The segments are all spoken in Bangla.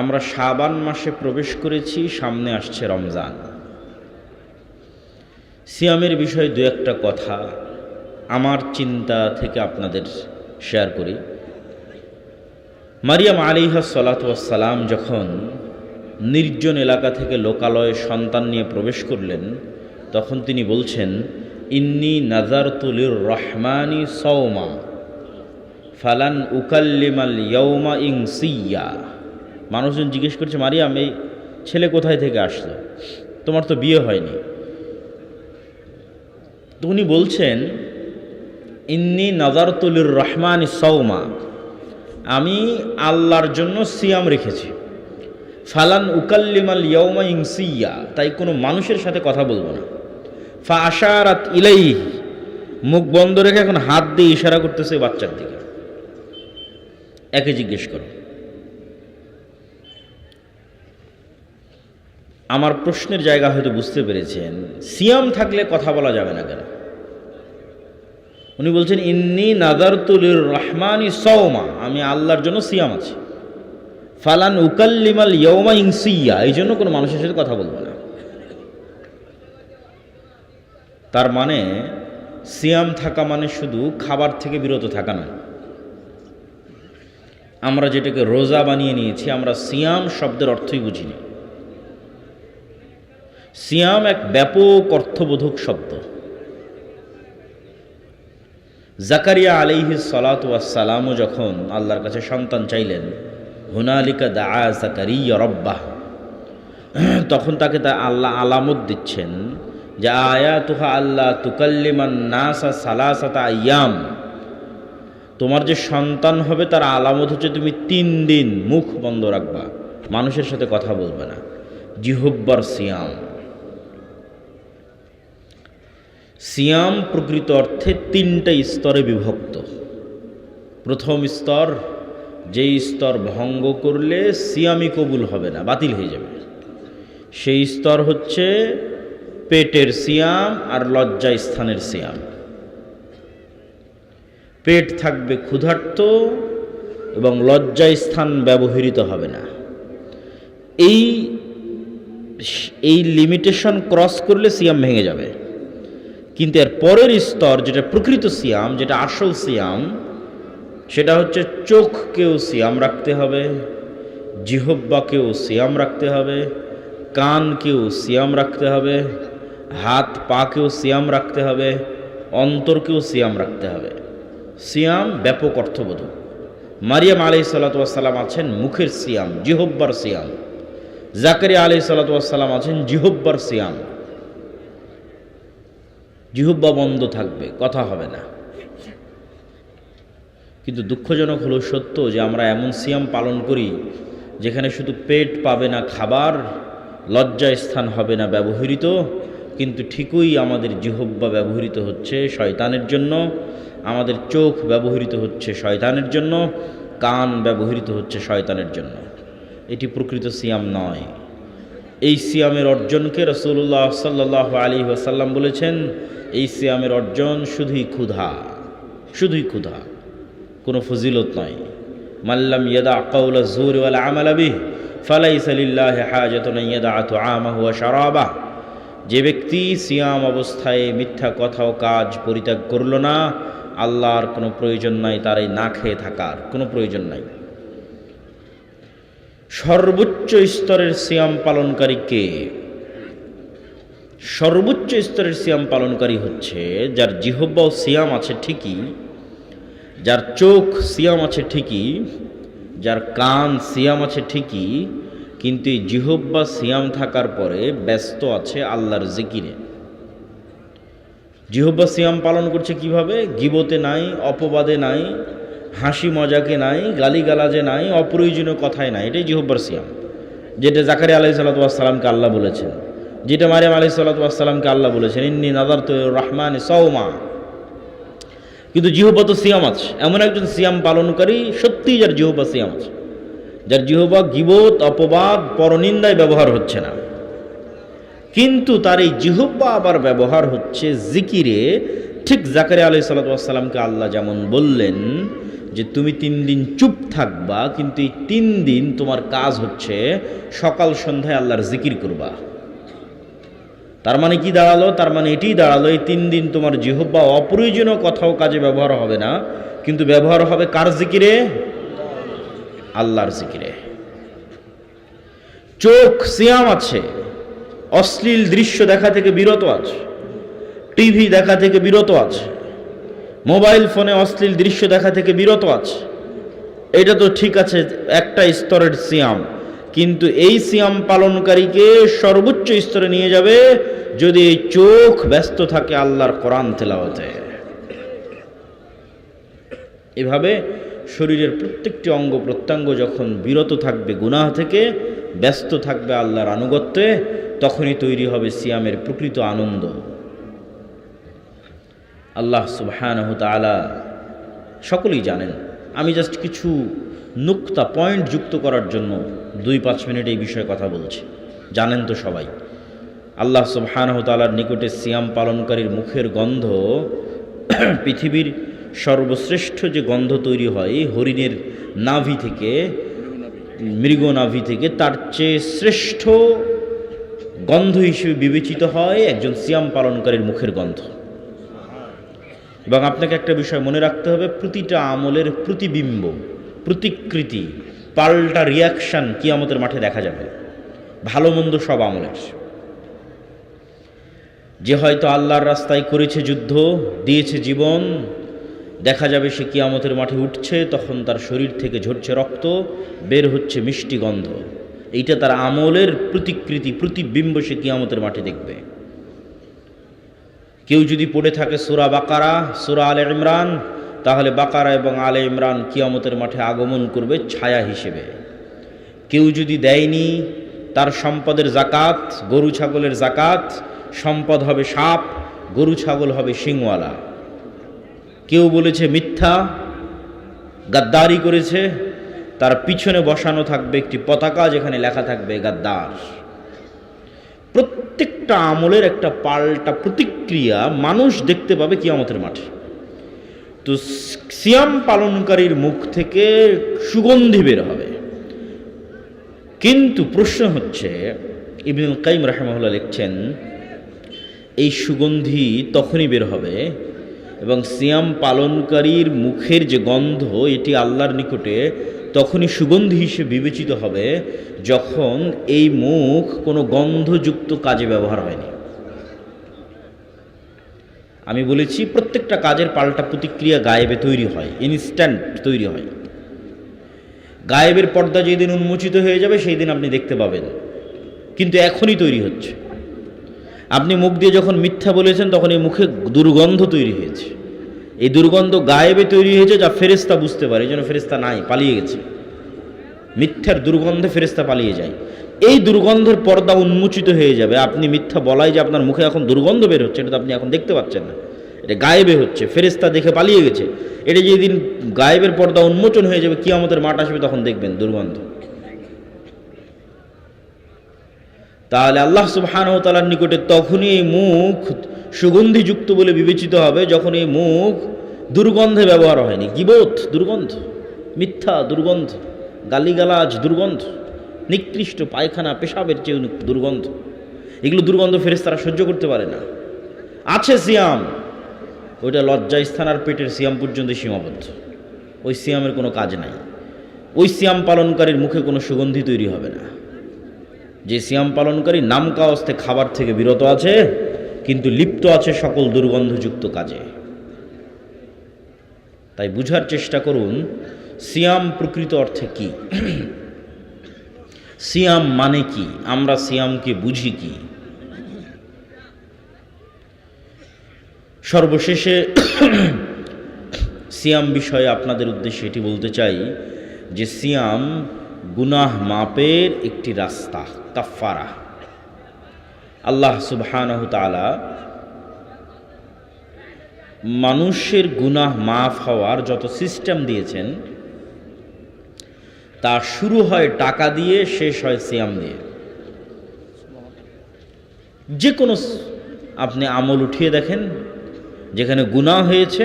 আমরা শাবান মাসে প্রবেশ করেছি, সামনে আসছে রমজান। সিয়ামের বিষয়ে দু একটা কথা আমার চিন্তা থেকে আপনাদের শেয়ার করি। মারিয়াম আলিহা সালাতাম যখন নির্জন এলাকা থেকে লোকালয়ে সন্তান নিয়ে প্রবেশ করলেন, তখন তিনি বলছেন, ইন্নি নাজারতুলির রহমানি সৌমা ফালান উকাল্লিমাল ইয়ৌমা ইং সিয়া মানুষজন জিজ্ঞেস করছে, মারিয়াম, এই ছেলে কোথায় থেকে আসলো? তোমার তো বিয়ে হয়নি। তো উনি বলছেন, ইন্নি নাজারতুলির রহমান সৌমা আমি আল্লাহর জন্য সিয়াম রেখেছি। ফালান উকাল্লিমাল ইয়ৌমা ইংসিয়া তাই কোনো মানুষের সাথে কথা বলব না। ফা আশারাত ইলাই মুখ বন্ধ রেখে এখন হাত দিয়ে ইশারা করতেছে বাচ্চার দিকে। একে জিজ্ঞেস করো। আমার প্রশ্নের জায়গা হয়তো বুঝতে পেরেছেন। সিয়াম থাকলে কথা বলা যাবে না কেন? উনি বলছেন, ইন্নি নাদারতুলির রহমানি সৌমা আমি আল্লাহর জন্য সিয়াম আছি। ফালান উকাল্লিমাল ইয়ৌমা ইংসিয়া এই জন্য কোনো মানুষের সাথে কথা বলব না। তার মানে সিয়াম থাকা মানে শুধু খাবার থেকে বিরত থাকা নয়। আমরা যেটাকে রোজা বানিয়ে নিয়েছি, আমরা সিয়াম শব্দের অর্থই বুঝিনি। সিয়াম এক ব্যাপক অর্থবোধক শব্দ। জাকারিয়া আলিহি সালাতামও যখন আল্লাহর কাছে সন্তান চাইলেন, হুনালিকা দা জাকারিয়া রব্বাহ, তখন তাকে তা আল্লাহ আলামত দিচ্ছেন যে আয়া তুহা আল্লাহ তুকাল্লিমান নাসা সালাসাতা আয়াম, তোমার যে সন্তান হবে তার আলামত হচ্ছে তুমি তিন দিন মুখ বন্ধ রাখবা, মানুষের সাথে কথা বলবে না। জিহব্বার সিয়াম। সিয়াম প্রকৃত অর্থে তিনটা স্তরে বিভক্ত। প্রথম স্তর, যেই স্তর ভঙ্গ করলে সিয়ামই কবুল হবে না, বাতিল হয়ে যাবে। সেই স্তর হচ্ছে পেটের সিয়াম আর লজ্জা স্থানের সিয়াম। পেট থাকবে ক্ষুধার্ত এবং লজ্জা স্থান ব্যবহৃত হবে না। এই এই লিমিটেশন ক্রস করলে সিয়াম ভেঙে যাবে। কিন্তু এর পরের স্তর, যেটা প্রকৃত সিয়াম, যেটা আসল সিয়াম, সেটা হচ্ছে চোখকেও সিয়াম রাখতে হবে জিহব্বাকেও সিয়াম রাখতে হবে, কানকেও সিয়াম রাখতে হবে, হাত পাকেও সিয়াম রাখতে হবে, অন্তরকেও সিয়াম রাখতে হবে। সিয়াম ব্যাপক অর্থবোধক মারিয়াম আলি সাল্লাতাম আছেন মুখের সিয়াম জিহব্বার সিয়াম। জাকারিয়া আলি সাল্লাতাম আছেন জিহব্বার সিয়াম। জিহব্বা বন্ধ থাকবে, কথা হবে না। কিন্তু দুঃখজনক হলো সত্য যে আমরা এমন সিয়াম পালন করি যেখানে শুধু পেট পাবে না খাবার লজ্জা স্থান হবে না ব্যবহৃত, কিন্তু ঠিকই আমাদের জিহব্বা ব্যবহৃত হচ্ছে শয়তানের জন্য, আমাদের চোখ ব্যবহৃত হচ্ছে শয়তানের জন্য, কান ব্যবহৃত হচ্ছে শয়তানের জন্য। এটি প্রকৃত সিয়াম নয়। এই সিয়ামের অর্জনকে রসুল্লাহ সাল্লাহ আলী ওয়াসাল্লাম বলেছেন, এই সিয়ামের অর্জন শুধুই ক্ষুধা শুধুই ক্ষুধা, কোনো ফজিলত নয়। মাল্লাম ইয়াদা কৌলা জোর আমালাবি ফালাই সালিল্লাহ হাজতন ইয়াদা আতু আমাহু শারাবাহ। যে ব্যক্তি সিয়াম অবস্থায় মিথ্যা কথা ও কাজ পরিত্যাগ করল না, আল্লাহর কোনো প্রয়োজন নাই তার এই না খেয়ে থাকার, কোনো প্রয়োজন নাই। সর্বোচ্চ স্তরের সিয়াম পালনকারী কে? সর্বোচ্চ স্তরের সিয়াম পালনকারী হচ্ছে যার জিহব্বা সিয়াম আছে ঠিকই, যার চোখ সিয়াম আছে ঠিকই, যার কান সিয়াম আছে ঠিকই, কিন্তু এই জিহব্বা সিয়াম থাকার পরে ব্যস্ত আছে আল্লাহর জিকিরে। জিহব্বা সিয়াম পালন করছে কীভাবে? গিবতে নাই, অপবাদে নাই হাসি মজাকে নাই, গালিগালাজে নাই, অপ্রয়োজনীয় কথায় নাই। এটাই জিহব্বার সিয়াম। যেটা জাকারি আলাই সাল্লাতামকে আল্লাহ বলেছেন। যেটা মারিয়াম আলি সাল্লাতামকে আল্লাহ বলেছেন, ইন্নি নাদার তো রহমান সৌমা কিন্তু জিহব্বা তো সিয়াম আছে। এমন একজন সিয়াম পালনকারী সত্যিই যার জিহব্বা সিয়াম আছে। যার জিহবা গিবত, অপবাদ, পরনিন্দায় ব্যবহার হচ্ছে না। কিন্তু তার এই জিহব্বা আবার ব্যবহার হচ্ছে জিকিরে। ঠিক জাকারে আলি সাল্লাতামকে আল্লাহ যেমন বললেন যে তুমি তিন দিন চুপ থাকবা, কিন্তু এই তিন দিন তোমার কাজ হচ্ছে সকাল সন্ধ্যায় আল্লাহর জিকির করবা। তার মানে কি দাঁড়াল? তার মানে এটি দাঁড়াল, এই তিন দিন তোমার জিহব্বা অপ্রয়োজনীয় কথাও কাজে ব্যবহার হবে না, কিন্তু ব্যবহার হবে কার জিকিরে? আল্লাহর জিকিরে। চোখ সিয়াম আছে, অশ্লীল দৃশ্য দেখা থেকে বিরত আছে, টিভি দেখা থেকে বিরত আছে মোবাইল ফোনে অশ্লীল দৃশ্য দেখা থেকে বিরত আছে। এটা তো ঠিক আছে, একটা স্তরের সিয়াম। কিন্তু এই সিয়াম পালনকারীকে সর্বোচ্চ স্তরে নিয়ে যাবে যদি এই চোখ ব্যস্ত থাকে আল্লাহর কোরআন তেলাওয়াতে। এভাবে শরীরের প্রত্যেকটি অঙ্গ প্রত্যঙ্গ যখন বিরত থাকবে গুনাহ থেকে, ব্যস্ত থাকবে আল্লাহর আনুগত্যে, তখনই তৈরি হবে সিয়ামের প্রকৃত আনন্দ। আল্লাহ সুবহানাহু সকলেই জানেন। আমি জাস্ট কিছু নুক্তা পয়েন্ট যুক্ত করার জন্য দুই পাঁচ মিনিট এই বিষয়ে কথা বলছি। জানেন তো সবাই, আল্লাহ সুবহানাহু তাআলার নিকটে সিয়াম পালনকারীর মুখের গন্ধ পৃথিবীর সর্বশ্রেষ্ঠ যে গন্ধ তৈরি হয়, হরিণের নাভি থেকে, মৃগ নাভি থেকে, তার চেয়ে শ্রেষ্ঠ গন্ধ হিসেবে বিবেচিত হয় একজন সিয়াম পালনকারীর মুখের গন্ধ। এবং আপনাকে একটা বিষয় মনে রাখতে হবে, প্রতিটা আমলের প্রতিবিম্ব, প্রতিকৃতি, পাল্টা রিয়াকশান কিয়ামতের মাঠে দেখা যাবে। ভালো মন্দ সব আমলের। যে হয়তো আল্লাহর রাস্তায় করেছে যুদ্ধ, দিয়েছে জীবন, দেখা যাবে সে কিয়ামতের মাঠে উঠছে, তখন তার শরীর থেকে ঝরছে রক্ত, বের হচ্ছে মিষ্টি গন্ধ। এইটা তার আমলের প্রতিকৃতি, প্রতিবিম্ব সে কিয়ামতের মাঠে দেখবে। কেউ যদি পড়ে থাকে সুরা বাকারা, সুরা আলে ইমরান, তাহলে বাকারা এবং আলে ইমরান কিয়ামতের মাঠে আগমন করবে ছায়া হিসেবে। কেউ যদি দেয়নি, তার সম্পদের জাকাত গরু ছাগলের জাকাত সম্পদ হবে সাপ, গরু ছাগল হবে সিংওয়ালা কেউ বলেছে মিথ্যা, গাদ্দারি করেছে, তার পিছনে বসানো থাকবে একটি পতাকা যেখানে লেখা থাকবে গাদ্দার। প্রত্যেকটা আমলের একটা পাল্টা প্রতিক্রিয়া মানুষ দেখতে পাবে কিয়ামতের মাঠে। তো সিয়াম পালনকারীর মুখ থেকে সুগন্ধি বের হবে। কিন্তু প্রশ্ন হচ্ছে, ইবনুল কাইম রাহমাহুল্লাহ লিখছেন, এই সুগন্ধি তখনই বের হবে এবং সিয়াম পালনকারীর মুখের যে গন্ধ, এটি আল্লাহর নিকটে তখনই সুগন্ধি হিসেবে বিবেচিত হবে যখন এই মুখ কোনো গন্ধযুক্ত কাজে ব্যবহার হয়নি। আমি বলেছি প্রত্যেকটা কাজের পাল্টা প্রতিক্রিয়া গায়েবে তৈরি হয় ইনস্ট্যান্ট তৈরি হয়। গায়েবের পর্দা যেদিন উন্মোচিত হয়ে যাবে সেই দিন আপনি দেখতে পাবেন। কিন্তু এখনই তৈরি হচ্ছে। আপনি মুখ দিয়ে যখন মিথ্যা বলেছেন, তখন এই মুখে দুর্গন্ধ তৈরি হয়েছে। এই দুর্গন্ধ গায়েবে তৈরি হয়েছে যা ফেরেস্তা বুঝতে পারে, এই জন্য ফেরেস্তা নাই, পালিয়ে গেছে। মিথ্যার দুর্গন্ধে ফেরেস্তা পালিয়ে যায়। এই দুর্গন্ধের পর্দা উন্মোচিত হয়ে যাবে। আপনি মিথ্যা বলাই যে আপনার মুখে এখন দুর্গন্ধ বের হচ্ছে, এটা তো আপনি এখন দেখতে পাচ্ছেন না। এটা গায়েবে হচ্ছে ফেরেস্তা দেখে পালিয়ে গেছে। এটা যেদিন গায়েবের পর্দা উন্মোচন হয়ে যাবে কি আমাদের মাঠ আসবে, তখন দেখবেন দুর্গন্ধ। তাহলে আল্লাহ সুবহান ও তালার নিকটে তখনই মুখ সুগন্ধিযুক্ত বলে বিবেচিত হবে যখন এই মুখ দুর্গন্ধে ব্যবহার হয়নি। গিবোধ দুর্গন্ধ। মিথ্যা দুর্গন্ধ। গালিগালাজ দুর্গন্ধ। নিকৃষ্ট পায়খানা পেশাবের চেয়ে দুর্গন্ধ। এগুলো দুর্গন্ধ ফেরেস তারা সহ্য করতে পারে না। আছে সিয়াম। ওইটা লজ্জা স্থান আর পেটের সিয়াম পর্যন্ত সীমাবদ্ধ। ওই সিয়ামের কোনো কাজ নাই। ওই সিয়াম পালনকারীর মুখে কোনো সুগন্ধি তৈরি হবে না। যে সিয়াম পালনকারী নামকা অস্তে খাবার থেকে বিরত আছে কিন্তু লিপ্ত আছে সকল দুর্গন্ধযুক্ত কাজে। তাই বুঝার চেষ্টা করুন, সিয়াম প্রকৃত অর্থে কি? সিয়াম মানে কি? আমরা সিয়ামকে বুঝি কি? সর্বশেষে সিয়াম বিষয়ে আপনাদের উদ্দেশ্যে এটি বলতে চাই যে সিয়াম গুনাহ মাপের একটি রাস্তা কাফারা আল্লাহ সুবহানাহু মানুষের গুনাহ মাফ হওয়ার যত সিস্টেম দিয়েছেন তা শুরু হয় টাকা দিয়ে, শেষ হয় সিয়াম দিয়ে। যে কোনো আপনি আমল উঠিয়ে দেখেন, যেখানে গুনাহ হয়েছে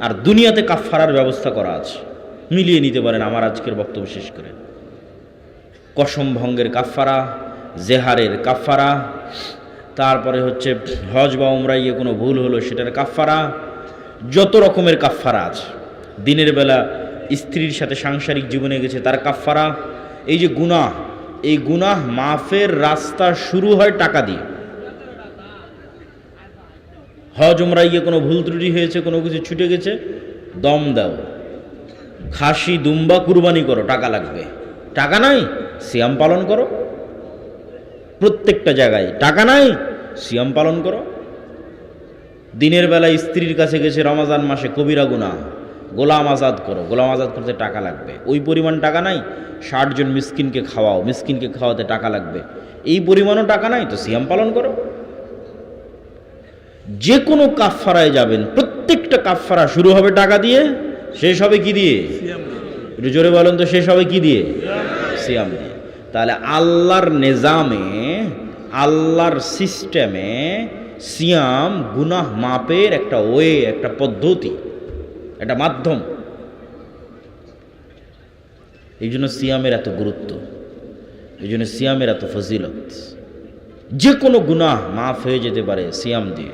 আর দুনিয়াতে কাফারার ব্যবস্থা করা আছে। মিলিয়ে নিতে পারেন আমার আজকের বক্তব্য শেষ করে। কসম ভঙ্গের কাফারা জেহারের কাফারা তারপরে হচ্ছে হজ বা উমরা গিয়ে কোনো ভুল হলো, সেটার কাফারা যত রকমের কাফারা আছে। দিনের বেলা স্ত্রীর সাথে সাংসারিক জীবনে গেছে, তার কাফারা এই যে গুনাহ, এই গুনাহ মাফের রাস্তা শুরু হয় টাকা দিয়ে। হজ, উমরা গিয়ে কোনো ভুল ত্রুটি হয়েছে, কোনো কিছু ছুটে গেছে, দম দাও। খাসি, দুম্বা কুরবানি করো, টাকা লাগবে। টাকা নাই, সিয়াম পালন করো। প্রত্যেকটা জায়গায় টাকা নাই সিয়াম পালন করো। দিনের বেলা স্ত্রীর কাছে গেছে রমাজান মাসে কবিরা গুণা গোলাম আজাদ করো। গোলাম আজাদ করতে টাকা লাগবে। ওই পরিমাণ টাকা নাই ষাট জন মিসকিনকে খাওয়াও। মিসকিনকে খাওয়াতে টাকা লাগবে। এই পরিমাণও টাকা নাই তো সিয়াম পালন করো। যে কোনো কাফফারায় যাবেন প্রত্যেকটা কাফফারা শুরু হবে টাকা দিয়ে শেষ হবে কি দিয়ে। একটু জোরে বলেন তো শেষ হবে কি দিয়ে? সিয়াম দিয়ে। তাহলে আল্লাহর নিজামে আল্লাহর সিস্টেমে সিয়াম, গুনাহ মাপের একটা ওয়ে, একটা পদ্ধতি, একটা মাধ্যম। এই জন্য সিয়ামের এত গুরুত্ব, এই জন্য সিয়ামের এত ফজিলত। যে কোনো গুনাহ মাফ হয়ে যেতে পারে সিয়াম দিয়ে।